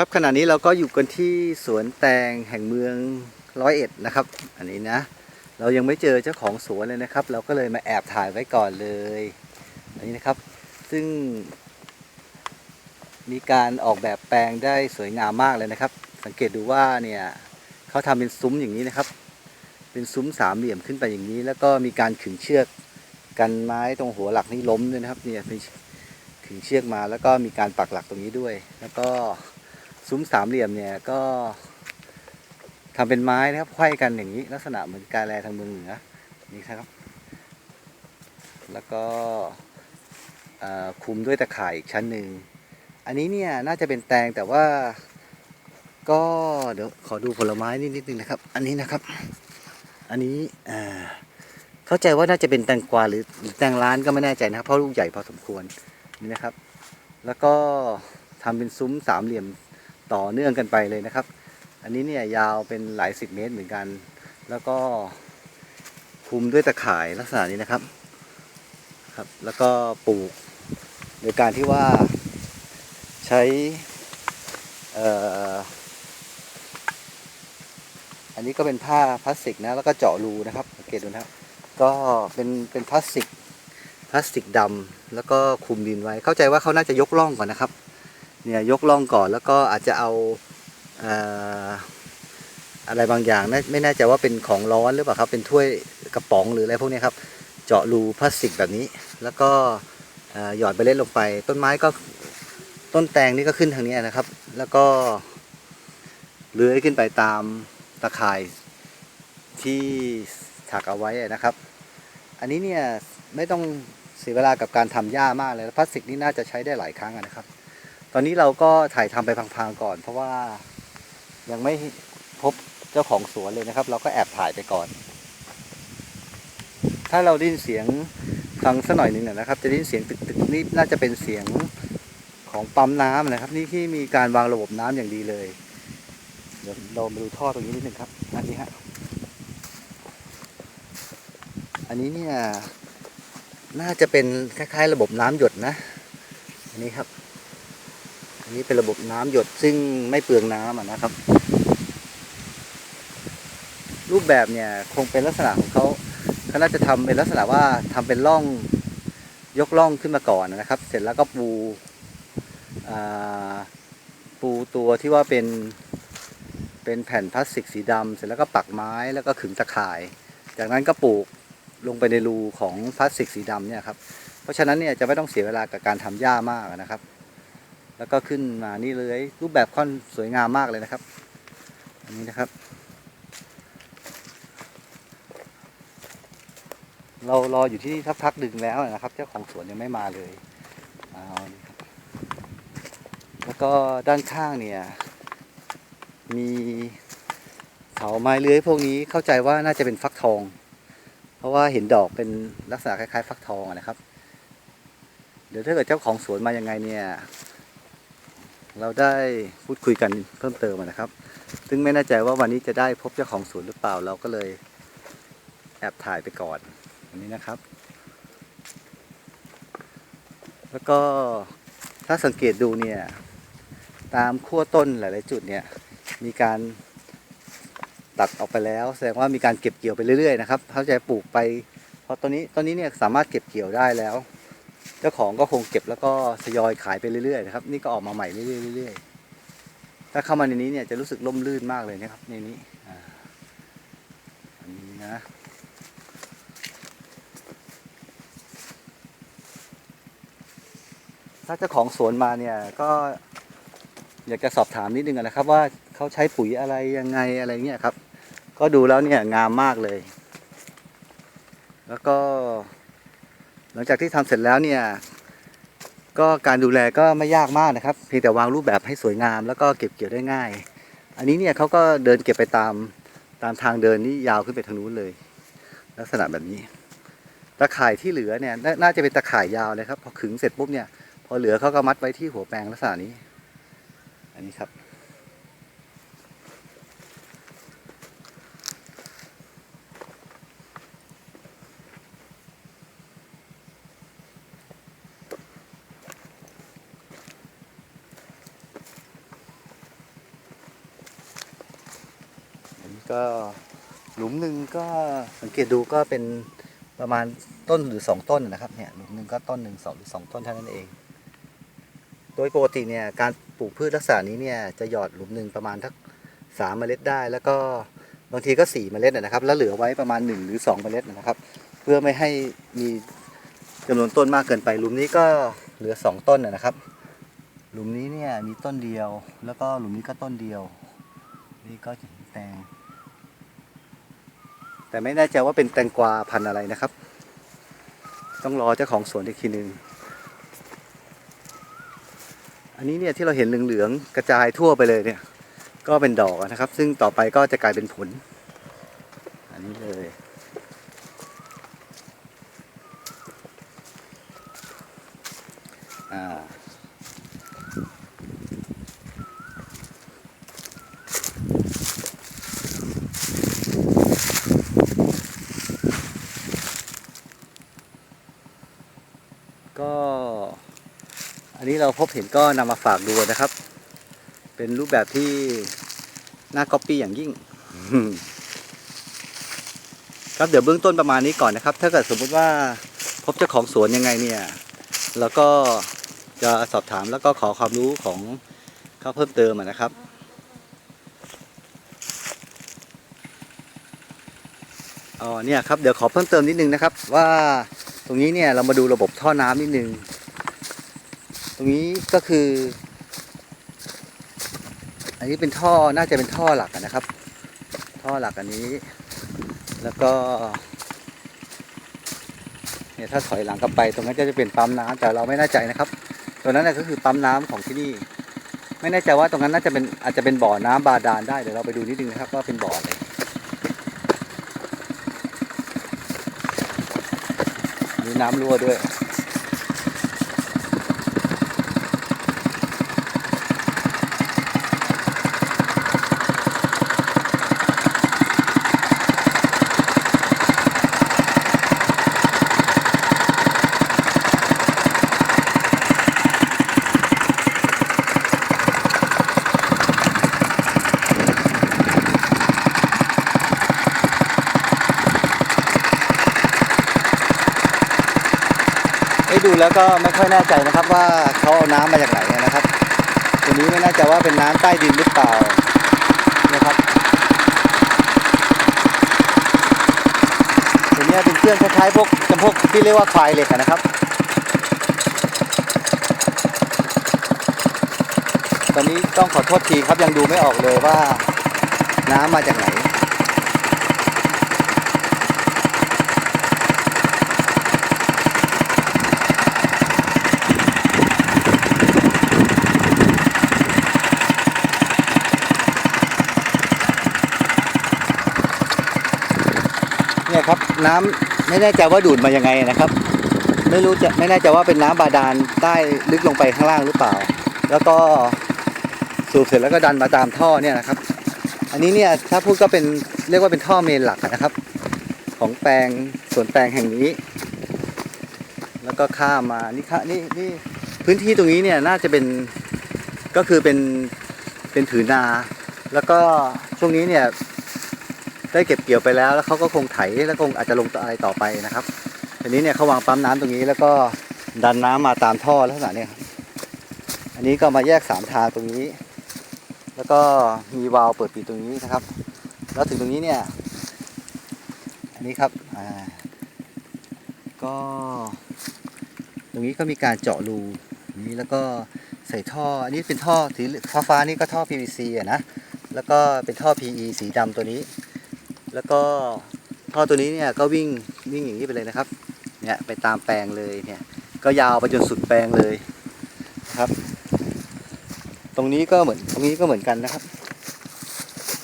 ครับขณะนี้เราก็อยู่กันที่สวนแตงแห่งเมืองร้อยเอ็ดนะครับ อันนี้นะ เรายังไม่เจอเจ้าของสวนเลยนะครับ เราก็เลยมาแอบถ่ายไว้ก่อนเลยอันนี้นะครับ ซึ่ง มีการออกแบบแปลงได้สวยงามมากเลยนะครับ สังเกตดูว่าเนี่ยเขาทำเป็นซุ้มอย่างนี้นะครับ เป็นซุ้มสามเหลี่ยมขึ้นไปอย่างนี้ แล้วก็มีการขึงเชือกกันไม้ตรงหัวหลักนี่ล้มด้วยนะครับเนี่ยขึงเชือกมาแล้วก็มีการปักหลักตรงนี้ด้วย แล้วก็ ซุ้มสามเหลี่ยมเนี่ยก็ทำเป็นไม้นะครับไขว้กันอย่างนี้ ลักษณะเหมือนกาแลทางเมืองเหนือนี่ครับ แล้วก็คุมด้วยตะข่ายอีกชั้นหนึ่งอันนี้เนี่ยน่าจะเป็นแตงแต่ว่าก็เดี๋ยวขอดูผลไม้นิดนิดนึงนะครับ อันนี้นะครับ อันนี้เข้าใจว่าน่าจะเป็นแตงกวาหรือแตงร้านก็ไม่แน่ใจนะครับเพราะลูกใหญ่พอสมควรนี่นะครับ แล้วก็ทำเป็นซุ้มสามเหลี่ยม ต่อเนื่องกันไปเลยนะครับ อันนี้เนี่ยยาวเป็นหลายสิบเมตรเหมือนกัน แล้วก็คุมด้วยตะข่ายลักษณะนี้นะครับครับ แล้วก็ปลูกโดยการที่ว่าใช้อันนี้ก็เป็นผ้าพลาสติกนะแล้วก็เจาะรูนะครับสังเกตดูนะครับ ก็เป็นเป็นพลาสติกพลาสติกดำแล้วก็คุมดินไว้เข้าใจว่าเขาน่าจะยกล่องก่อนนะครับ เนี่ยยกล่องก่อนแล้วก็อาจจะเอาเอะไรบางอย่างนะไม่แน่ใจว่าเป็นของร้อนหรือเปล่าครับเป็นถ้วยกระป๋องหรืออะไรพวกนี้ครับเจาะรูพลาสติกแบบนี้ แล้วก็หยอดไปเล่นลงไป ต้นไม้ก็ต้นแตงนี่ก็ขึ้นทางนี้นะครับ แล้วก็เลื้อยขึ้นไปตามตะข่ายที่ถักเอาไว้นะครับ อันนี้เนี่ยไม่ต้องเสียเวลากับการทำหญ้ามากเลยพลาสติกนี่น่าจะใช้ได้หลายครั้งนะครับ ตอนนี้เราก็ถ่ายทำไปพังๆก่อน เพราะว่ายังไม่พบเจ้าของสวนเลยนะครับ เราก็แอบถ่ายไปก่อน ถ้าเราได้ยินเสียงฟังสักหน่อยหนึ่งนะครับ จะได้ยินเสียงตึกๆนี่น่าจะเป็นเสียงของปั๊มน้ำนะครับ นี่ที่มีการวางระบบน้ำอย่างดีเลยเดี๋ยวเรามาดูท่อตรงนี้นิดนึงครับอันนี้ฮะอันนี้เนี่ยน่าจะเป็นคล้ายๆ ระบบน้ำหยดนะ อันนี้ครับ อันนี้เป็นระบบน้ำหยดซึ่งไม่เปลืองน้ำอะนะครับ รูปแบบเนี่ยคงเป็นลักษณะของเขาเขาน่าจะทำเป็นลักษณะว่าทำเป็นร่องยกร่องขึ้นมาก่อนนะครับ เสร็จแล้วก็ปูปูตัวที่ว่าเป็นเป็นแผ่นพลาสติกสีดำเสร็จแล้วก็ปักไม้แล้วก็ขึงตะข่าย จากนั้นก็ปลูกลงไปในรูของพลาสติกสีดำเนี่ยครับ เพราะฉะนั้นเนี่ยจะไม่ต้องเสียเวลากับการทำหญ้ามากนะครับ แล้วก็ขึ้นมานี่เลยรูปแบบค่อนสวยงามมากเลยนะครับ อันนี้นะครับ เรารออยู่ที่นี่สักพักดึงแล้วนะครับ เจ้าของสวนยังไม่มาเลยเอาแล้วก็ด้านข้างเนี่ยมีเสาไม้เลื้อยพวกนี้เข้าใจว่าน่าจะเป็นฟักทอง เพราะว่าเห็นดอกเป็นลักษณะคล้ายๆ ฟักทองนะครับ เดี๋ยวถ้าเกิดเจ้าของสวนมายังไงเนี่ย เราได้พูดคุยกันเพิ่มเติมนะครับ ซึ่งไม่แน่ใจว่าวันนี้จะได้พบเจ้าของสวนหรือเปล่า เราก็เลยแอบถ่ายไปก่อนอันนี้นะครับ แล้วก็ถ้าสังเกตดูเนี่ยตามขั้วต้นหลาย ๆ จุดเนี่ยมีการตัดออกไปแล้ว แสดงว่ามีการเก็บเกี่ยวไปเรื่อย ๆ นะครับ เขาจะปลูกไปเพราะตอนนี้ตอนนี้เนี่ยสามารถเก็บเกี่ยวได้แล้ว เจ้าของก็คงเก็บแล้วก็ทยอยขายไปเรื่อยๆนะครับ นี่ก็ออกมาใหม่เรื่อยๆถ้าเข้ามาในนี้เนี่ยจะรู้สึกร่มรื่นมากเลยนะครับในนี้อันนี้นะถ้าเจ้าของสวนมาเนี่ยก็อยากจะสอบถามนิดนึงนะครับ ว่าเขาใช้ปุ๋ยอะไรยังไงอะไรเงี้ยครับ ก็ดูแล้วเนี่ยงามมากเลย แล้วก็ หลังจากที่ทำเสร็จแล้วเนี่ยก็การดูแลก็ไม่ยากมากนะครับ เพียงแต่วางรูปแบบให้สวยงาม แล้วก็เก็บเกี่ยวได้ง่าย อันนี้เนี่ยเขาก็เดินเก็บไปตามตามทางเดินนี่ยาวขึ้นไปทางนู้นเลย ลักษณะแบบนี้ตะข่ายที่เหลือเนี่ยนน่าจะเป็นตะข่ายยาวเลยครับพอขึงเสร็จปุ๊บเนี่ยพอเหลือเขาก็มัดไว้ที่หัวแปลงลักษณะนี้ อันนี้ครับ ก็หลุมหนึ่งก็สังเกตดูก็เป็นประมาณต้นหรือสองต้นนะครับเนี่ยหลุมหนึ่งก็ต้นหนึ่งสองหรือสองต้นเท่านั้นเอง โดยปกติเนี่ยการปลูกพืชลักษณะนี้เนี่ยจะหยอดหลุมหนึ่งประมาณทักสามเมล็ดได้ แล้วก็บางทีก็สี่เมล็ดนะครับ แล้วเหลือไว้ประมาณหนึ่งหรือสองเมล็ดนะครับ เพื่อไม่ให้มีจำนวนต้นมากเกินไปหลุมนี้ก็เหลือสองต้นนะครับ หลุมนี้เนี่ยมีต้นเดียว แล้วก็หลุมนี้ก็ต้นเดียว นี่ก็แตง แต่ไม่แน่ใจว่าเป็นแตงกวาพันธุ์อะไรนะครับ ต้องรอเจ้าของสวนอีกทีหนึ่งอันนี้เนี่ยที่เราเห็นเหลืองๆกระจายทั่วไปเลยเนี่ย ก็เป็นดอกนะครับ ซึ่งต่อไปก็จะกลายเป็นผล อันนี้เลย อ่า ก็ อันนี้เราพบเห็นก็นำมาฝากดูนะครับ เป็นรูปแบบที่น่าก๊อปปี้อย่างยิ่ง ครับเดี๋ยวเบื้องต้นประมาณนี้ก่อนนะครับ ถ้าเกิดสมมุติว่าพบเจ้าของสวนยังไงเนี่ยเราก็จะสอบถามแล้วก็ขอความรู้ของเขาเพิ่มเติมนะครับอ๋อเนี่ยครับเดี๋ยวขอเพิ่มเติมนิดนึงนะครับ ว่าตรงนี้เนี่ยเรามาดูระบบท่อน้ำนิดนึง ตรงนี้ก็คือ อันนี้เป็นท่อน่าจะเป็นท่อหลักนะครับ ท่อหลักอันนี้ แล้วก็เนี่ยถ้าถอยหลังกลับไปตรงนั้นก็จะเป็นปั๊มน้ำแต่เราไม่แน่ใจนะครับตรงนั้นนะก็คือปั๊มน้ำของที่นี่ ไม่แน่ใจว่าตรงนั้นน่าจะเป็นอาจจะเป็นบ่อน้ำบาดาลได้เดี๋ยวเราไปดูนิดนึงนะครับว่าเป็นบ่ออะไรมีน้ำรั่วด้วย แล้วก็ไม่ค่อยแน่ใจนะครับว่าเขาเอาน้ำมาจากไหนนะครับตัวนี้ไม่แน่ใจว่าเป็นน้ำใต้ดินหรือเปล่านะครับตัวนี้เป็นเครื่องคล้ายๆพวกจำพวกที่เรียกว่าควายเหล็กนะครับ ตอนนี้ต้องขอโทษทีครับยังดูไม่ออกเลยว่าน้ำมาจากไหน เนี่ยครับน้ำไม่แน่ใจว่าดูดมายังไงนะครับ ไม่รู้จะไม่แน่ใจว่าเป็นน้ำบาดาลใต้ลึกลงไปข้างล่างหรือเปล่า แล้วก็สูบเสร็จแล้วก็ดันมาตามท่อเนี่ยนะครับ อันนี้เนี่ยถ้าพูดก็เป็นเรียกว่าเป็นท่อเมนหลักนะครับ ของแปลงสวนแปลงแห่งนี้ แล้วก็ข้ามมานี่ค่ะนี่นี่พื้นที่ตรงนี้เนี่ยน่าจะเป็นก็คือเป็นเป็นผืนนา แล้วก็ช่วงนี้เนี่ย ได้เก็บเกี่ยวไปแล้วแล้วเขาก็คงไถแล้วคงอาจจะลงอะไรต่อไปนะครับทีนี้เนี่ยเขาวางปั๊มน้ำตรงนี้แล้วก็ดันน้ำมาตามท่อลักษณะเนี่ยอันนี้ก็มาแยกสามทางตรงนี้ แล้วก็มีวาล์วเปิดปิดตรงนี้นะครับ แล้วถึงตรงนี้เนี่ย อันนี้ครับอ่าก็ตรงนี้ก็มีการเจาะรูนี้แล้วก็ใส่ท่อ อันนี้เป็นท่อสีฟ้าฟ้าๆนี่ก็ท่อ PVC อะนะ แล้วก็เป็นท่อ PE สีดำตัวนี้ แล้วก็ท่อตัวนี้เนี่ยก็วิ่งวิ่งอย่างนี้ไปเลยนะครับเนี่ยไปตามแปลงเลยเนี่ยก็ยาวไปจนสุดแปลงเลยครับ ตรงนี้ก็เหมือนตรงนี้ก็เหมือนกันนะครับ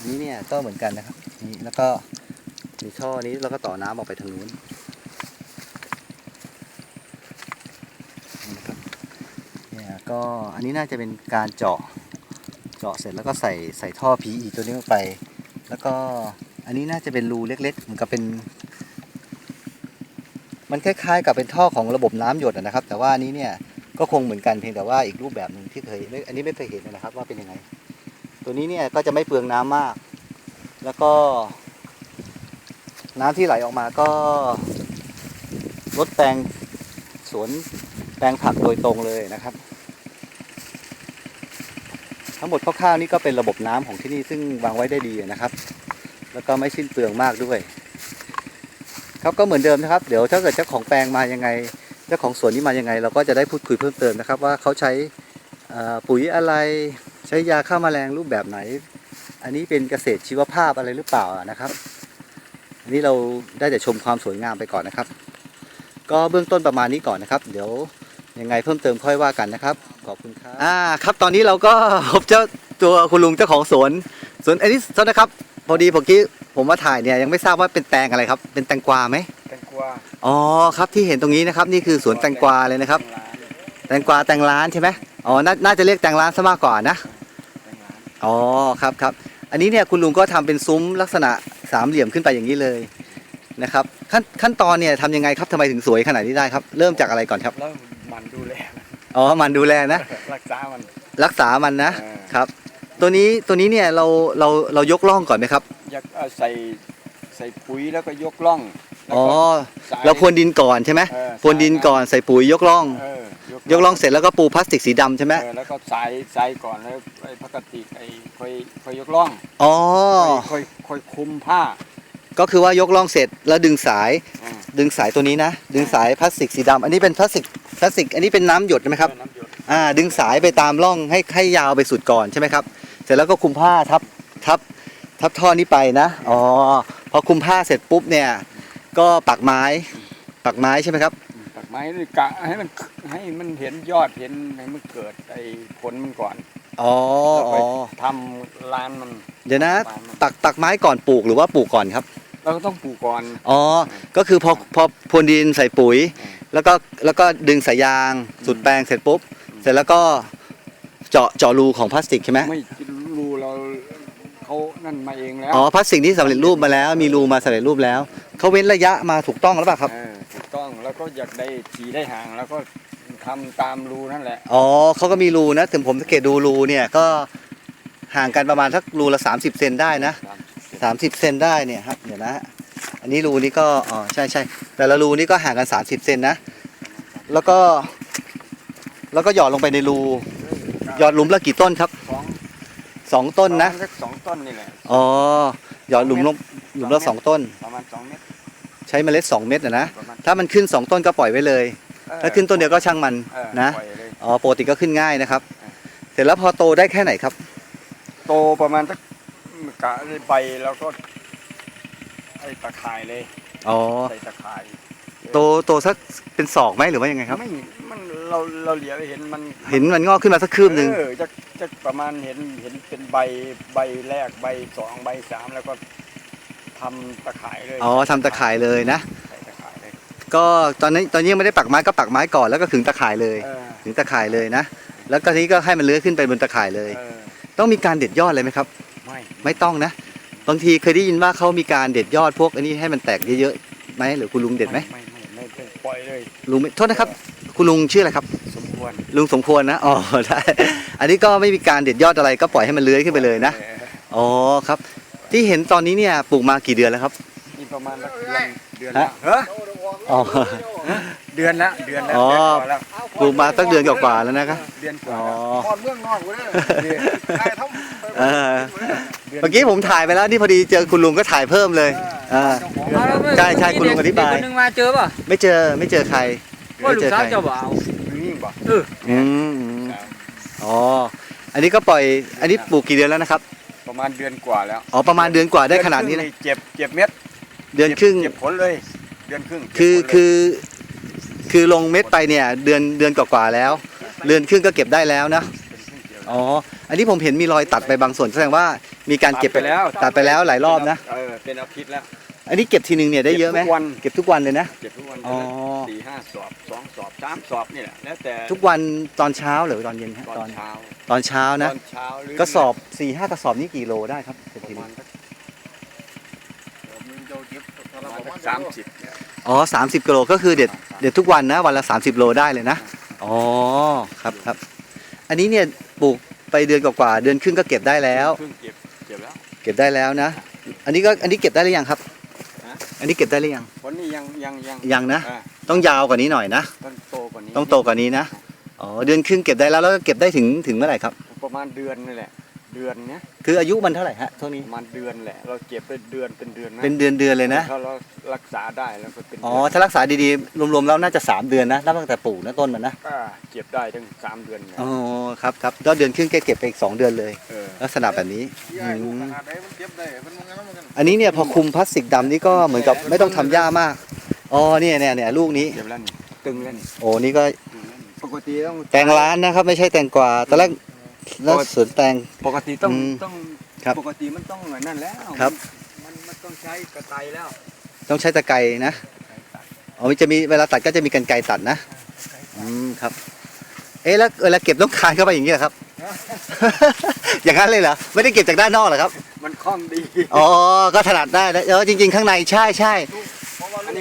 นนี้เนี่ยก็เหมือนกันนะครับนี่แล้วก็มีท่อนี้แล้วก็ต่อน้ำออกไปทางนู้นนี่นะครับเนี่ยก็อันนี้น่าจะเป็นการเจาะเจาะเสร็จแล้วก็ใส่ใส่ท่อ PE ตัวนี้ลงไป แล้วก็ อันนี้น่าจะเป็นรูเล็กๆเหมือนกับเป็น มันคล้ายๆ กับเป็นท่อของระบบน้ำหยดนะครับ แต่ว่านี้เนี่ยก็คงเหมือนกันเพียงแต่ว่าอีกรูปแบบหนึ่งที่เคยไม่อันนี้ไม่เคยเห็นนะครับ ว่าเป็นยังไง ตัวนี้เนี่ยก็จะไม่เปลืองน้ำมาก แล้วก็ น้ำที่ไหลออกมาก็ลดแปลงสวนแปลงผักโดยตรงเลยนะครับ ทั้งหมดคร่าวๆนี่ก็เป็นระบบน้ำของที่นี่ซึ่งวางไว้ได้ดีนะครับ แล้วก็ไม่สิ้นเปลืองมากด้วยครับก็เหมือนเดิมนะครับเดี๋ยวถ้าเกิดเจ้าของแปลงมายังไง เจ้าของสวนนี่มายังไง เราก็จะได้พูดคุยเพิ่มเติมนะครับ ว่าเขาใช้ปุ๋ยอะไรใช้ยาฆ่าแมลงรูปแบบไหน อันนี้เป็นเกษตรชีวภาพอะไรหรือเปล่านะครับ อันนี้เราได้แต่ชมความสวยงามไปก่อนนะครับ ก็เบื้องต้นประมาณนี้ก่อนนะครับ เดี๋ยวยังไงเพิ่มเติมค่อยว่ากันนะครับ ขอบคุณครับอ่าครับตอนนี้เราก็พบเจ้าตัวคุณลุงเจ้าของสวนสวนอันนี้โทษนะครับ พอดีผมกี้ผมมาถ่ายเนี่ยยังไม่ทราบว่าเป็นแตงอะไรครับ เป็นแตงกวาไหมแตงกวาอ๋อครับที่เห็นตรงนี้นะครับ นี่คือสวนแตงกวาเลยนะครับ แตงกวาแตงร้านใช่ไหมอ๋อนาน่าจะเรียกแตงร้านซะมากกว่านะแตงร้านอ๋อครับครับอันนี้เนี่ยคุณลุงก็ทำเป็นซุ้มลักษณะสามเหลี่ยมขึ้นไปอย่างนี้เลยนะครับขั้นขั้นตอนเนี่ยทำยังไงครับทำไมถึงสวยขนาดนี้ได้ครับ เริ่มจากอะไรก่อนครับแล้วมันดูแลอ๋อมันดูแลนะรักษามันรักษามันนะเออครับ ตัวนี้ตัวนี้เนี่ยเราเราเรายกล่องก่อนไหมครับอยากเอาใส่ใส่ปุ๋ยแล้วก็ยกล่องแล้วอ๋อก็สย เราพรวนดินก่อนใช่ไหมเออ พรวนดินก่อนใส่ปุ๋ยยกล่อง เออยกล่องเสร็จแล้วก็ปูพลาสติกสีดำใช่ไหมเออแล้วก็ใส่ใส่ก่อนแล้วไอ้พลาสติกไอ้ค่อยค่อยยกล่องอ๋อค่อยค่อยค่อยคุมผ้าก็คือว่ายกล่องเสร็จแล้วดึงสายอ่าดึงสายตัวนี้นะ ดึงสายพลาสติกสีดำอันนี้เป็นพลาสติกพลาสติกอันนี้เป็นน้ำหยดใช่ไหมครับ เออน้ำหยดอ่าดึงสายไปตามร่องให้ให้ยาวไปสุดก่อนใช่ไหมครับ เสร็จแล้วก็คุมผ้าทับทับทับท่อนี้ไปนะอ๋อพอคุมผ้าเสร็จปุ๊บเนี่ย ก็ปักไม้ปักไม้ใช่ไหมครับตัดไม้นี่กะให้มันให้มันเห็นยอดเห็นให้มันเกิดไอ้ผลมันก่อนอ๋อแล้วอ๋ค่อยอทำลานมันเดี๋ยวนะลานมันปักปักไม้ก่อนปลูกหรือว่าปลูกก่อนครับ เราก็ต้องปลูกก่อนอ๋อก็คือพอพอพรวนดินใส่ปุ๋ยอืมแล้วก็แล้วก็ดึงสายยางสุดแปลงเสร็จปุ๊บ เสร็จแล้วก็เจาะเจาะรูของพลาสติกใช่ไหมไม่รู้เราเขา นั่นมาเองแล้วอ๋อพลาสติกนี่สำเร็จรูปมาแล้ว มีรูมาสำเร็จรูปแล้วเขาเว้นระยะมาถูกต้องหรือเปล่าครับเออถูกต้องแล้วก็อยากได้ฉีได้ห่างแล้วก็ทำตามรูนั่นแหละอ๋อเขาก็มีรูนะ ถึงผมสังเกตดูรูเนี่ยก็ห่างกันประมาณสักรูละ 30 เซนได้นะ30 เซนได้เนี่ยครับเดี๋ยวนะอันนี้รูนี้ก็อ๋อใช่ใช่แต่ละรูนี้ก็ห่างกัน 30 เซนนะ แล้วก็ แล้วก็หยอดลงไปในรูหยอดหลุมละกี่ต้นครับสอง สองต้นนะ ประมาณสักสองต้นนี่แหละ อ๋อ หยอดหลุมลงหลุมละสองต้น ประมาณสองเมตรใช้เมล็ดสองเม็ดนะนะ ประมาณถ้ามันขึ้นสองต้นก็ปล่อยไว้เลย เออถ้าขึ้นต้นเดียวก็ช่างมันเออนะ ปล่อยเลย อ๋อปกติก็ขึ้นง่ายนะครับเออเสร็จแล้วพอโตได้แค่ไหนครับ โตประมาณสักกะได้ใบแล้วก็ไอ้ตะข่ายเลย อ๋อ ใส่ตะข่าย โตโตสักเป็นศอกไหมหรือว่ายังไงครับ ไม่มันเราเราเหลียวเห็นมันเห็นมันงอกขึ้นมาสักคืบหนึ่งเออจะจะประมาณเห็นเห็นเป็นใบใบแรกใบสองใบสามแล้วก็ทำตะข่ายเลยอ๋อทำตะข่ายเลยนะ ใส่ตะข่ายเลยก็ตอนนี้ตอนนี้ยังไม่ได้ปักไม้ก็ปักไม้ก่อนแล้วก็ขึงตะข่ายเลย เออขึงตะข่ายเลยนะ แล้วก็ทีนี้ก็ให้มันเลื้อยขึ้นไปบนตะข่ายเลย เออต้องมีการเด็ดยอดเลยไหมครับ ไม่ไม่ต้องนะ บางทีเคยได้ยินว่าเขามีการเด็ดยอดพวกอันนี้ให้มันแตกเยอะๆไหมหรือคุณลุงเด็ดไหม ไม่ไม่ไม่ไม่ ปล่อยเลย ลุงไม่โทษนะครับ คุณลุงชื่ออะไรครับ สมควรลุงสมควรนะอ๋อได้อันนี้ก็ไม่มีการเด็ดยอดอะไรก็ปล่อยให้มันเลื้อยขึ้นไปเลยนะอออ๋อครับ ที่เห็นตอนนี้เนี่ยปลูกมากี่เดือนแล้วครับนี่ประมาณสักเดือนเดือนละฮะเฮ้ยอ๋อเดือนละเดือนละอ๋อเดือนกว่าแล้วปลูกมาสักเดือนกว่าๆแล้วนะครับเดือนกว่าอ๋อแล้วก่อนเมืองนอกเว้ยเนี่ยใครทำ เออดืนเมื่อกี้ผมถ่ายไปแล้วนี่พอดีเจอคุณลุงก็ถ่ายเพิ่มเลยอ่า ใช่ใช่คุณลุงอธิบายมีคนหนึงมาเจอป่ะไม่เจอไม่เจอใครว่าไม่ลูเจกอสาใครวเจ้าบ่าวนี่บ่อืมอืมอ๋ออันนี้ก็ปล่อย อันนี้ปลูกกี่เดือนแล้วนะครับประมาณเดือนกว่าแล้วอ๋อประมาณเดือนกว่าได้ขนาดนี้นะเดือครึ่งเจ็บเจ็บเม็ดเดือนครึ่ง เจ็บผลเลย เดือนครึ่งคือเจ็บผลเลยคือ คือลงเม็ดไปเนี่ย เดือนเดือนกว่าๆแล้ว เดือนครึ่งก็เก็บได้แล้วนะ อ๋อ อันนี้ผมเห็นมีรอยตัดไปบางส่วนแสดงว่ามีการเก็บตัดไปแล้ว ตัดไปแล้วหลายรอบนะ เออเป็นอาทิตย์แล้ว อันนี้เก็บทีนึงเนี่ยได้เยอะไหมก็บทุกวัน เก็บทุกวันเลยนะ เก็บทุกวันอ๋อ สี่ห้าสอบสองสอบสามสอบนี่แหละแล้วแต่ทุกวันตอนเช้าหรือตอนเย็นฮะตตออนนเช้าตอนเช้านะ ตอนเช้าหรืกระสอบสี่ห้ากระสอบนี่กี่โลได้ครับเก็บปทีระนึมางณสักมึงจะเก็บประมาณสักสามสิบเนี่ยอ๋อสามสิบกิโลก็คือเด็ดเด็ดทุกวันนะวันละสามสิบโลได้เลยนะ อ๋อ ครับครับ อันนี้เนี่ย ปลูกไปเดือนกว่าๆเดือนครึ่งก็เก็บได้แล้วครึ่งเก็บเก็บแล้ว เก็บได้แล้วนะ อันนี้ก็อันนี้เก็บได้หรือยังครับ ฮะ อันนี้เก็บได้หรือยัง วันนี้ยังยังยังยังนะ อ่าต้องยาวกว่านี้หน่อยนะ ต้องโตกว่านี้ต้องโตกว่านี้นะ อ๋อ เดือนครึ่งเก็บได้แล้วแล้วก็เก็บได้ถึงถึงเมื่อไหร่ครับ ประมาณเดือนนี่แหละ เดือนเนี้ยคืออายุมันเท่าไหร่ฮะช่วงนี้ประมาณเดือนแหละ เราเก็บไปเดือนเป็นเดือนนะเป็นเดือนเดือนเลยนะถ้าเรารักษาได้แล้วก็เป็นอ๋อเดืนถ้ารักษาดีๆรวมๆแล้วน่าจะ 3 เดือนนะนับตั้งแต่ปลูกนะต้นมันนะก็เก็บได้ถึงสามเดือนเนี่ยอ๋อครับครับแล้วเดือนครึ่งแกเก็บไปอีก2เดือนเลย เออลักษณะแบบนี้ที่ไอ้ลูกขนาดไหนมันเก็บได้มันมันงั้นมันกันอันนี้เนี่ยพอคุมพลาสติกดำนี่ก็เหมือนกับไม่ต้องทำหญ้ามากอ๋อเนี่ยเนี่ยเนี่ยลูกนี้ เก็บแล้วนี่ตึงแล้วนี่โอ้นี่ก็ตึงแล้วนี่ปกติต้องแตงร้านนะครับ ไม่ใช่แตงกวาตอนแรก แล้วสวนแตง ปกติต้องอืมต้องครับปกติมันต้องเหมือนนั่นแล้วครับ มันมันต้องใช้กระไตแล้วต้องใช้ตะไคร้นะอ๋อมันจะมีเวลาตัดก็จะมีกันไกรตัดนะอืมครับ เอ๊ะแล้วเวลาเก็บต้องคานเข้าไปอย่างนี้เหรอครับ อย่างนั้นเลยเหรอไม่ได้เก็บจากด้านนอกเหรอครับมันคล่องดี อ๋อก็ถนัดได้นะเออจริง ๆ ข้างในใช่ใช่อัน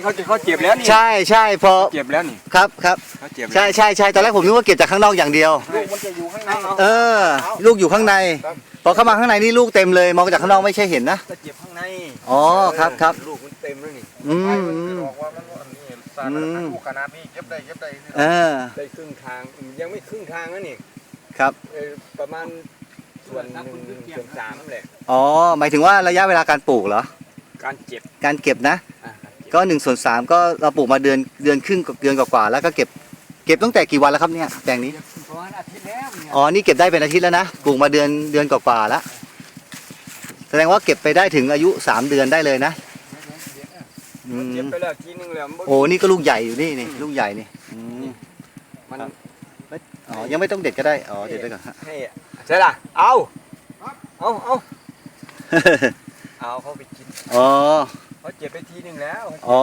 นี้เขาจะเขาเจ็บแล้วนี่ใช่ใช่พอเจ็บแล้วนี่ครับครับเขาเจ็บแล้วใช่ใช่ใช่ตอนแรกผมนึกว่าเก็บจากข้างนอกอย่างเดียว ลูกมันจะอยู่ข้างในเออ ลูกอยู่ข้างใน พอเข้ามาข้างในนี่ลูกเต็มเลย มองจากข้างนอกไม่ใช่เห็นนะก็เจ็บข้างในอ๋อครับครับลูกมันเต็มแล้วนี่อืมไอ้มันอืจะมบอกว่ามันว่านี่สารมันลูกขนาดนี้เก็บได้เก็บได้เออได้ครึ่งทางอืมยังไม่ครึ่งทางนะนี่ครับเออประมาณส่วนหนึ่งส่วนสามแหละอ๋อหมายถึงว่าระยะเวลาการปลูกเหรอการเจ็บการเก็บนะอะ การเจ็บก็หนึ่งส่วนสามก็เราปลูกมาเดือนเดือนครึ่งเดือนกว่าๆแล้วก็เก็บเก็บตั้งแต่กี่วันแล้วครับเนี่ยแปลงนี้ประมาณอาทิตย์แล้วเนี่ยอ๋อนี่เก็บได้เป็นอาทิตย์แล้วนะปลูกมาเดือนเดือนกว่าๆแล้วแสดงว่าเก็บไปได้ถึงอายุสามเดือนได้เลยนะอืเจ็บมไปแล้วทีนึงแล้วมันโอ้นี่ก็ลูกใหญ่อยู่นี่นี่ลูกใหญ่นี่อืมมันครับอ๋อยังไม่ต้องเด็ดก็ได้อ๋อเด็ดไปก่อนฮะ ให้ใช่ล่ะเอาเอาเอาเอาเขาไปกิน อ๋อ เขาเจ็บไปทีนึงแล้วอ๋อ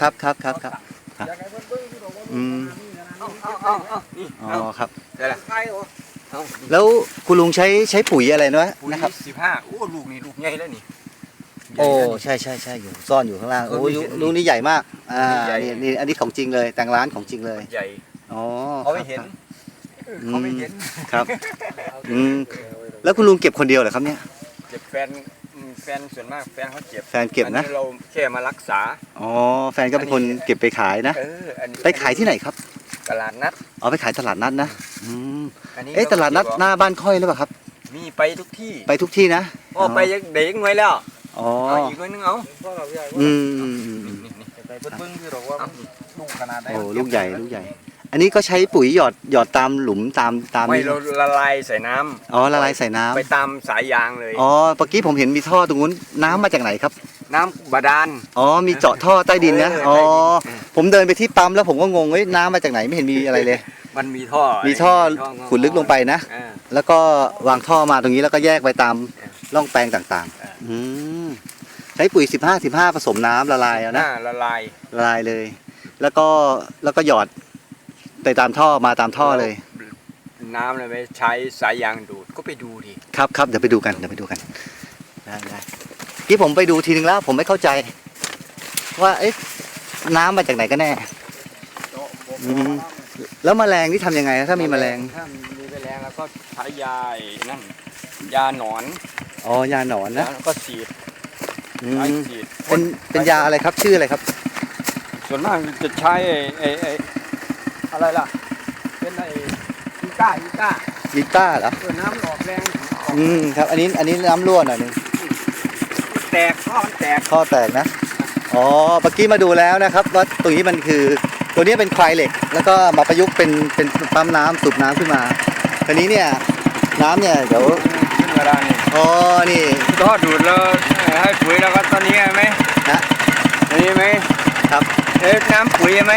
ครับครับครับครับอยากให้เพิ่นเบิ่งที่บอกว่าอืมเอาเอาเอาเอานี่อ๋อเอาครับใช่ล่ะใครเหรอเอาแล้วคุณลุงใช้ใช้ปุ๋ยอะไรนะปุ๋ยนะครับสิบห้าโอ้ลูกนี่ลูกใหญ่แล้วนี่โอ้ใหญ่แล้วนี่ใช่ใช่ใช่อยู่ซ่อนอยู่ข้างล่างเออโอ้ยนี่เห็นลูกนี้ใหญ่มากอ่านี่ใหญ่นี่นี่อันนี้ของจริงเลยแต่งร้านของจริงเลยใหญ่อ๋อเขาไม่เห็นครับเออเขาไม่เห็นครับอืมแล้วคุณลุงเก็บคนเดียวเหรอครับเนี่ยเจ็บแฟนอืม แฟนส่วนมากแฟนเขาเจ็บแฟนเก็บนะ อัเราแค่มารักษา อ๋อ แฟนก็เป็นคนเก็บไปขายนะ เอออันนี้ไปขายที่ไหนครับ ตลาดนัดอ๋อไปขายตลาดนัดนะอืมอันนี้เอ๊ะตลาดนัดเรก็หน้าบ้านค่อยหรือเปล่าครับ มีไปทุกที่ไปทุกที่นะ พ่อไปยังเด็กหน่วยแล้วอ๋อ เอาอีกหน่วยนึงเอาพ่อเราใหญ่อืมอืมอืมอืมนี่นี่ใครเพิ่นเบิ่งที่บอกว่ามันลูกขนาดไหนโอ้ลูกใหญ่ลูกใหญ่ อันนี้ก็ใช้ปุ๋ยหยอดหยอดตามหลุมตามตามไม่นี้เราละลายใส่น้ำอ๋อละลายใส่น้ำไปตามสายยางเลย อ๋อเมื่อกี้ผมเห็นมีท่อตรงนู้นน้ำมาจากไหนครับ น้ำบาดาล อ๋อมีเจาะท่อใต้ดินนะเอออ๋อใต้ดินผมเดินไปที่ปั๊มแล้วผมก็งงเฮ้ยน้ำมาจากไหนไม่เห็นมีอะไรเลย มันมีท่อมีท่อท่งขุดลึกลงไปนะ เออ แล้วก็วางท่อมาตรงนี้แล้วก็แยกไปตามเออร่องแปลงต่างเออ ๆ อืมใช้ปุ๋ย 15 15 ผสมน้ำละลายเอาหนะน้าละลายละลายเลย แล้วก็แล้วก็หยอด ไปตามท่อมาตามท่อเลย น้ำเลยไปใช้สายยางดูดก็ไปดูดิครับครับเดี๋ยวไปดูกันเดี๋ยวไปดูกันได้ได้ที่ผมไปดูทีนึงแล้วผมไม่เข้าใจ ว่าเอ๊ะน้ำมาจากไหนกันแน่อืมแล้วแมลงที่ทำยังไงถ้ามีแมลงถ้ามีแมลงแล้วก็ใช้ยาไอ้นั่นยาหนอนอ๋อยาหนอนนะแล้วก็ฉีดอืใช้มฉีดเป็นเป็นยาอะไรครับชื่ออะไรครับ ส่วนมากจะใช้ไอ้ไอ้ไอ้ อะไรล่ะ เป็นไอ้อีก้าอีก้าลิต้าเหรอเออน้ำมันออกแรงออกอืมครับ อันนี้อันนี้น้ำรั่วหน่อยหนึงแตกข้อมันแตกข้อแตกนะ อ๋อเมื่อกี้มาดูแล้วนะครับ ว่าตรงนี้มันคือ ตัวนี้เป็นควายเหล็ก แล้วก็มาประยุกต์เป็นเป็นปั๊มน้ำสูบน้ำขึ้นมาทีนี้เนี่ยน้ำเนี่ยเดี๋ยวขึ้นเวลานี่อ๋อนี่ก็ดูดแล้วให้ปุ๋ยแล้วก็ตอนนี้ไหมนะตัวนี้ไหม ครับเอ๊ะน้ำปุ๋ยไหม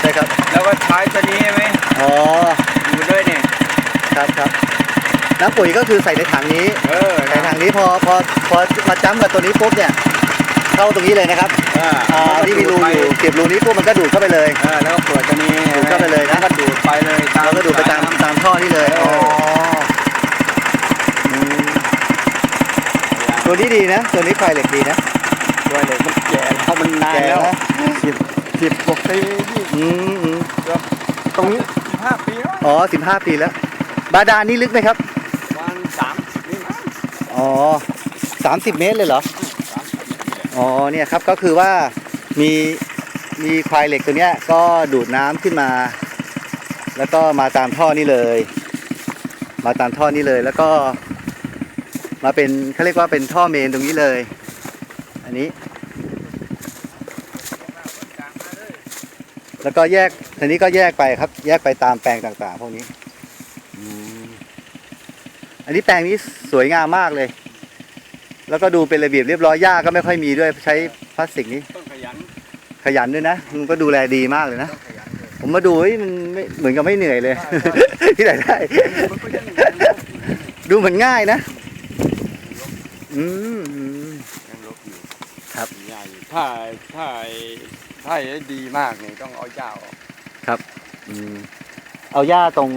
ใช่ครับ แล้วก็ใช้ตัวนี้ไหมอ๋อดูด้วยนี่ครับครับน้ำปุ๋ยก็คือใส่ในถังนี้เออใส่ถังนี้พอพอพอมาจ้ำกับตัวนี้ปุ๊บเนี่ยเข้าตรงนี้เลยนะครับอ่าอ่าที่มีรูอยู่เก็บรูนี้ปุ๊บมันก็ดูดเข้าไปเลยเออแล้วก็เปิดตัวนี้ดูดเข้าไปเลยนะแวก็ดูดไปเลยตามเราก็ดูดไปตามตามท่อนี่เลยเออ๋อออืมตัวนี้ดีนะ ตัวนี้ควายเหล็กดีนะ ตัวเหล็กมันแก่แล้วมันนานแก่แล้วนะสิบสิบกว่าปียี่อืมอืมตรงนี้สิบห้าปีแล้วอ๋อสิบห้าปีแล้ว บาดาลนี่ลึกไหมครับประมาณสามสิบนี่มั้งอ๋อสามสิบเมตรเลยเหรอสามสิบอ๋อเนี่ยครับก็คือว่ามีมีควายเหล็กตัวเนี้ยก็ดูดน้ำขึ้นมา แล้วก็มาตามท่อนี่เลย มาตามท่อนี้เลยแล้วก็ มาเป็นเขาเรียกว่าเป็นท่อเมนตรงนี้เลย อันนี้ แล้วก็แยกทีนี้ก็แยกไปครับ แยกไปตามแปลงต่างๆ พวกนี้อืมอันนี้แปลงนี้สวยงามมากเลย แล้วก็ดูเป็นระเบียบเรียบร้อยหญ้าก็ไม่ค่อยมีด้วยใช้พลาสติกนี้ ต้องขยันขยันด้วยนะมันก็ดูแลดีมากเลยนะ ผมมาดูเฮ้ยมันไม่เหมือนกับไม่เหนื่อยเลย ที่ไหนได้มันก็ยังดูเหมือนง่ายนะ อืมอืม ยังลบอยู่ ครับ ใหญ่ ถ้าถ้าถ้าให้ดีมากเนี่ยต้องเอาหญ้าออกอืมเอาหญ้าตรง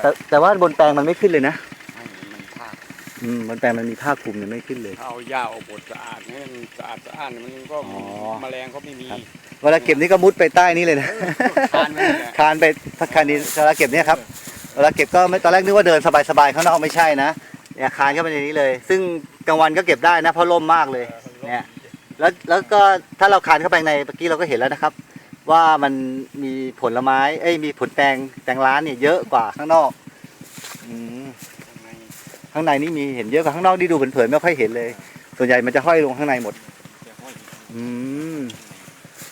แต่แต่ว่าบนแปลงมันไม่ขึ้นเลยนะให้มันพากอืมบนแปลงมันมีผ้าคลุมเนี่ยไม่ขึ้นเลย ถ้าเอาหญ้าออกบดสะอาดเนี่ยมันสะอาดสะอาดเนี่ยมันก็อ๋อแมลงก็ไม่มีครับ เวลาเก็บนี่ก็มุดไปใต้นี่เลยนะ ทานไว้เนี่ยคานไปพักคานนี้เวลาเก็บเนี่ยครับเวลาเก็บก็ไม่ตอนแรกนึกว่าเดินสบายๆข้างนอกไม่ใช่นะเนี่ยคานเข้าไปในนี้เลย ซึ่งกลางวันก็เก็บได้นะเพราะร่มมากเลย เนี่ย แล้วแล้วก็ถ้าเราคานเข้าไปในเมื่อกี้เราก็เห็นแล้วนะครับ ว่ามันมีผลไม้เอ้ยมีผลแตงแตงร้านเนี่ยเยอะกว่าข้างนอกอืมข้างในนี่มีเห็นเยอะกว่าข้างนอกที่ดูเผินๆไม่ค่อยเห็นเลย ส่วนใหญ่มันจะห้อยลงข้างในหมด อืม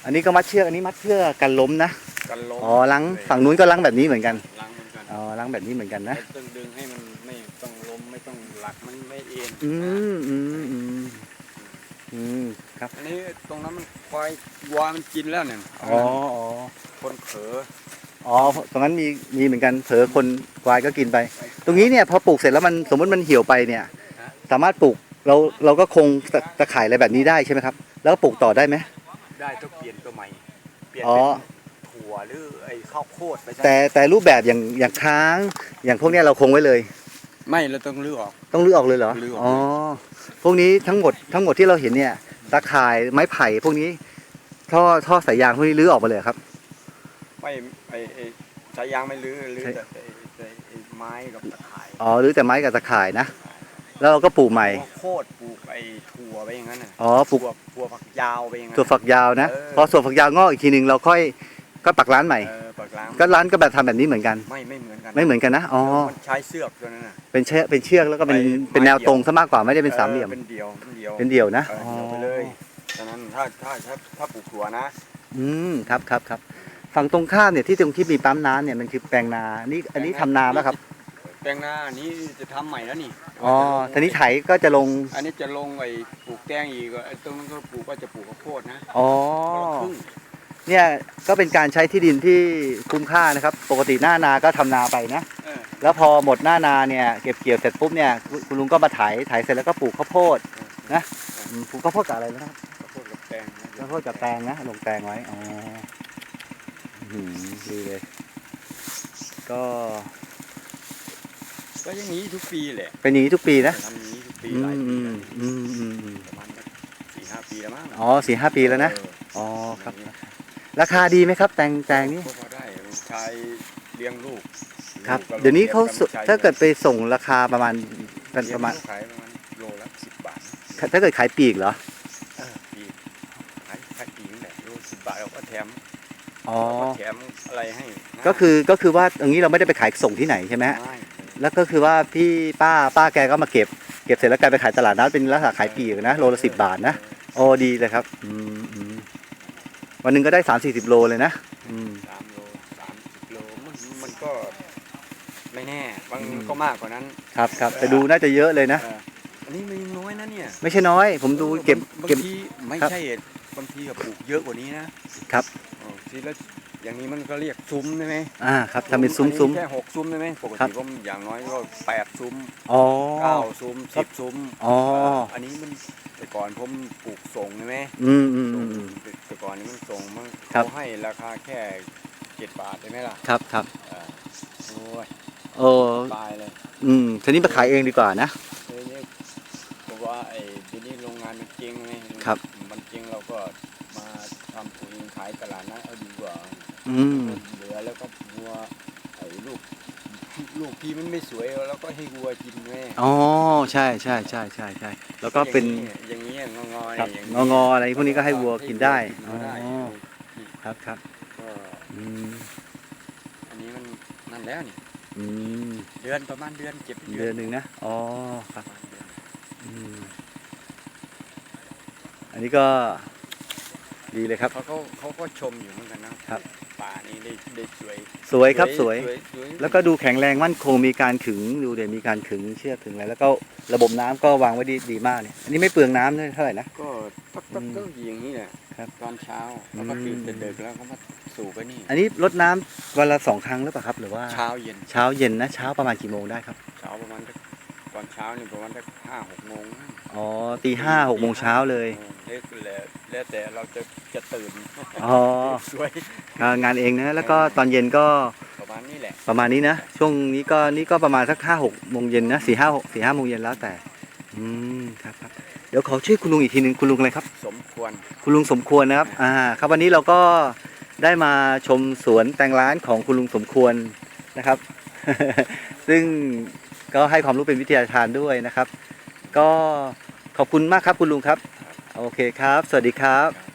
อันนี้ก็มัดเชือกอันนี้มัดเพื่อกันล้มนะกันลมอ๋อล้างฝั่งนู้นก็ล้างแบบนี้เหมือนกันล้างเหมือนกันอ๋อล้างแบบนี้เหมือนกันนะต้องดึงให้มันไม่ต้องลมไม่ต้องหลักมันไม่เอ็นอืมอืมอืมอืม ครับ อันนี้ตรงนั้นมันควายวัวมันกินแล้วเนี่ยอ๋ออ๋อคนเขออ๋อตรงนั้นมีมีเหมือนกันเผลอคนควายก็กินไป ตรงนี้เนี่ยพอปลูกเสร็จแล้วมันสมมติมันเหี่ยวไปเนี่ย สามารถปลูกเราเราก็คงตะตะข่ายอะไรแบบนี้ได้ใช่ไหมครับ แล้วก็ปลูกต่อได้ไหม ได้ต้องเปลี่ยนตัวใหม่ เปลี่ยนอ๋อ เป็นถั่วหรือไอ้ข้าวโพดไปซะแต่แต่รูปแบบอย่างอย่างช้าง อย่างพวกเนี้ยเราคงไว้เลย ไม่เราต้องลื้อออก ต้องรื้อออกเลยเหรอ รื้อออกอ๋อ พวกนี้ทั้งหมดทั้งหมดที่เราเห็นเนี่ย ตะข่ายไม้ไผ่พวกนี้ ท่อท่อสายยางพวกนี้รื้อออกมาเลยเหรอครับ ไม่ไอ้ไอ้สายยางไม่ลื้อลื้อใช่แต่ไอ้ไอ้ไอ้ไม้กับตะข่ายอ๋อรื้อแต่ไม้กับตะข่ายนะแล้วเราก็ปลูกใหม่ข้าวโพดปลูกไอ้ถั่วไปอย่างนั้นน่ะอ๋อปลูก ถั่วถั่วฝักยาวไปอย่างนั้นถั่วฝักยาวนะเออ พอถั่วฝักยาวงอกอีกทีหนึ่งเราค่อยก็ปักร้านใหม่ เออปักล้างก็ร้านก็แบบทำแบบนี้เหมือนกัน ไม่ไม่เหมือนกันไม่เหมือนกันนะอ๋อมันใช้เสือกตัวนั้นน่ะ เป็นเชือกเป็นเชือกแล้วก็เป็นไปเป็นแนวไม้เดี่ยว ตรงซะมากกว่าไม่ได้เป็นสามเหลี่ยม ออเป็นเดียวเป็นเดียวเป็นเดี่ยวนะเออ ถ้าถ้าถ้าถ้าปลูกถั่วนะ อืมครับครับครับฝั่งตรงข้ามเนี่ยที่ตรงที่มีปั๊มน้ำเนี่ยมันคือแปลงนานี่อันนี้ทำนาแล้วครับแปลงนานี้จะทำใหม่แล้วนี่อ๋อทีนี้ไถก็จะลงอันนี้จะลงไอ้ปลูกแตงอีกไอ้ตรงนั้นก็ปลูกว่าจะปลูกข้าวโพดนะอ๋อ คนละครึ่งเนี่ยก็เป็นการใช้ที่ดินที่คุ้มค่านะครับ ปกติหน้านาก็ทำนาไปนะ เออ แล้วพอหมดหน้านาเนี่ยเก็บเกี่ยวเสร็จปุ๊บเนี่ยคุณคุณลุงก็มาไถไถเสร็จแล้วก็ปลูกข้าวโพดนะอืมปลูกข้าวโพดกับอะไรนะครับข้าวโพดกับ แตงนะข้าวโพดกับแตงนะลงแตงไว้อ๋ออื้อหือดีเลย ก็ก็อย่างนี้ทุกปีแหละเป็นอย่างนี้ทุกปีนะทำอย่างนี้ทุกปีอืหลายมปีอืมแล้วอืมอืมอืมประมาณสักสี่ห้าปีแล้วมั้งอ๋อสี่ห้าปีแล้วนะเอออ๋อครับ ราคาดีไหมครับ แตงแตงนี่ก็พอได้ลูกชายเลี้ยงลูกครับ ลูกเดี๋ยวนี้เขาลี้ยงสถ้าเกิดไปส่งราคาประมาณเป็นเลี้ยงประมาณลูกขายประมาณโลละสิบบาท ถ้าเกิดขายปีกเหรอเออปีขายขายปีนั่นแหละโลสิบบาทเราก็แถม อ๋อเราก็แถมอะไรให้นะก็คือก็คือว่าอย่างนี้เราไม่ได้ไปขายส่งที่ไหนใช่ไหมฮะไม่แล้วก็คือว่าพี่ป้าป้าแกก็มาเก็บ เก็บเสร็จแล้วแกไปขายตลาดนัดเป็นลักษณะขายปลีกนะโลละสิบบาทนะโอ้ดีเลยครับอืมอืมวันหนึ่งก็ได้สามสี่สิบโลเลยนะอืม สามโลสามสิบโลมันมันก็ไม่แน่ บางอืม ก็มากกว่านั้นครับครับแต่ดูน่าจะเยอะเลยนะ เอออันนี้มันยังน้อยนะเนี่ยไม่ใช่น้อย ผมดูเก็บางเก็บ ทีไม่ครับ ใช่บางทีก็ปลูกเยอะกว่านี้นะครับอ๋อ ทีละอย่างนี้มันก็เรียกซุ้มใช่ไหมอ่าครับทำเป็นซุ้มซุ้มอันนี้แค่หกซุ้มใช่ไหมปกครับ ติผมอย่างน้อยก็แปดซุ้มอ๋อ เก้าซุ้มสิบซุ้มอ๋อ อันนี้มันแต่ก่อนผมปลูกส่งใช่ไหมอืมอืมอืมอืม แต่ก่อนนี้มันส่งมันครับ เขาให้ราคาแค่เจ็ดบาทใช่ไหมล่ะครับครับเออโอ้ยโอ้ตายเลย อืมทีนี้มาขายเองดีกว่านะทีนี้ผมว่าไอ้ทีนี้โรงงานมันเจ๊งไงครับ มันเจ๊งเราก็มาทำปุ๋ยขายตลาดนัดเอาดีกว่าอืมเหลือแล้วก็วัวไอ้ลูกลูกพี่มันไม่สวยแล้วก็ให้วัวกินแม่อ๋อใช่ใช่ใช่ใช่ใช่แล้วก็เป็นอย่างนี้อย่างงอๆครับอย่างงองออะไรพวกนี้ก็ให้วัวกินได้ให้วัวกินได้อ๋อครับครับก็อืมอันนี้มันนั่นแล้วนี่อืมเดือนประมาณเดือนเก็บเดือนหนึ่งนะอ๋อครับประมาณเดือนอืมอันนี้ก็ดีเลยครับเขาก็เขาก็ชมอยู่เหมือนกันนะครับ ป่านี้ได้ได้สวยสวยครับสวยสวย แล้วก็ดูแข็งแรงมั่นคงมีการขึงดูเดี๋ยวมีการขึงเชือกขึงอะไรแล้วก็ระบบน้ำก็วางไว้ดีดีมากเนี่ยอันนี้ไม่เปลืองน้ำด้วยเท่าไหร่นะ ก็ตักตักอืมก็อย่างนี้แหละครับตอนเช้าแล้วก็อืมตื่นแต่ดึกแล้วก็มาสู่ไปนี่อันนี้รดน้ำวันละสองครั้งหรือเปล่าครับ หรือว่าเช้าเย็นเช้าเย็นนะเช้าประมาณกี่โมงได้ครับเช้าประมาณสักตอนเช้านี่ประมาณสักห้าหกโมงอ๋อตีห้าหกโมงเช้าเลยเออแล้ว แล้วแต่เราจะจะตื่นอ๋อสวยอ่างานเองนะแล้วก็ตอนเย็นก็ประมาณนี้แหละประมาณนี้นะช่วงนี้ก็นี่ก็ประมาณสักห้าหกโมงเย็นนะสี่ห้าหกสี่ห้าโมงเย็นแล้วแต่ อืมครับครับเดี๋ยวขอชื่อคุณลุงอีกทีหนึ่งคุณลุงอะไรครับ สมควร คุณลุงสมควรนะครับอ่าครับวันนี้เราก็ได้มาชมสวนแตงร้านของคุณลุงสมควรนะครับ ซึ่งก็ให้ความรู้เป็นวิทยาทานด้วยนะครับ ก็ขอบคุณมากครับคุณลุงครับ โอเคครับ สวัสดีครับ